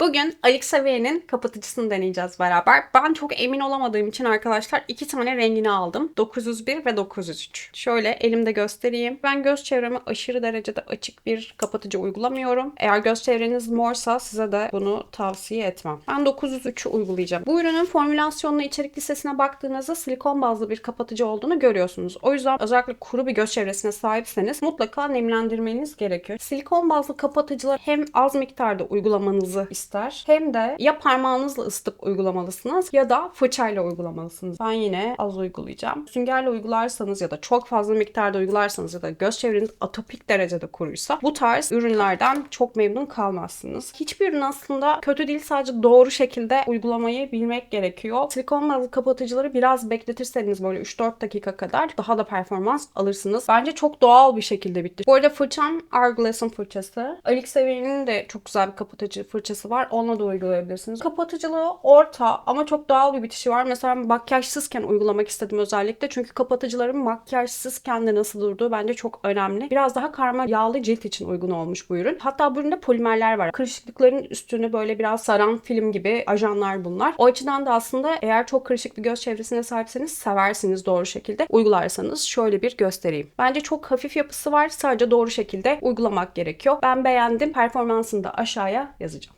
Bugün Alixavia'nın kapatıcısını deneyeceğiz beraber. Ben çok emin olamadığım için arkadaşlar iki tane rengini aldım. 901 ve 903. Şöyle elimde göstereyim. Ben göz çevreme aşırı derecede açık bir kapatıcı uygulamıyorum. Eğer göz çevreniz morsa size de bunu tavsiye etmem. Ben 903'ü uygulayacağım. Bu ürünün formülasyonuna içerik listesine baktığınızda silikon bazlı bir kapatıcı olduğunu görüyorsunuz. O yüzden özellikle kuru bir göz çevresine sahipseniz mutlaka nemlendirmeniz gerekiyor. Silikon bazlı kapatıcılar hem az miktarda uygulamanızı ister hem de ya parmağınızla ısıtıp uygulamalısınız ya da fırçayla uygulamalısınız. Ben yine az uygulayacağım. Süngerle uygularsanız ya da çok fazla miktarda uygularsanız ya da göz çevreniz atopik derecede kuruysa bu tarz ürünlerden çok memnun kalmazsınız. Hiçbir ürün aslında kötü değil sadece doğru şekilde uygulamayı bilmek gerekiyor. Silikon bazlı kapatıcıları biraz bekletirseniz böyle 3-4 dakika kadar daha da performans alırsınız. Bence çok doğal bir şekilde bitti. Bu arada fırçam Hourglass'ın fırçası. Alixavia'nın de çok güzel bir kapatıcı fırçası var. Onunla da uygulayabilirsiniz. Kapatıcılığı orta ama çok doğal bir bitişi var. Mesela makyajsızken uygulamak istedim özellikle. Çünkü kapatıcıların makyajsızken de nasıl durduğu bence çok önemli. Biraz daha karma yağlı cilt için uygun olmuş bu ürün. Hatta bu üründe polimerler var. Kırışıklıkların üstünü böyle biraz saran film gibi ajanlar bunlar. O açıdan da aslında eğer çok kırışık bir göz çevresine sahipseniz seversiniz doğru şekilde uygularsanız şöyle bir göstereyim. Bence çok hafif yapısı var. Sadece doğru şekilde uygulamak gerekiyor. Ben beğendim. Performansını da aşağıya yazacağım.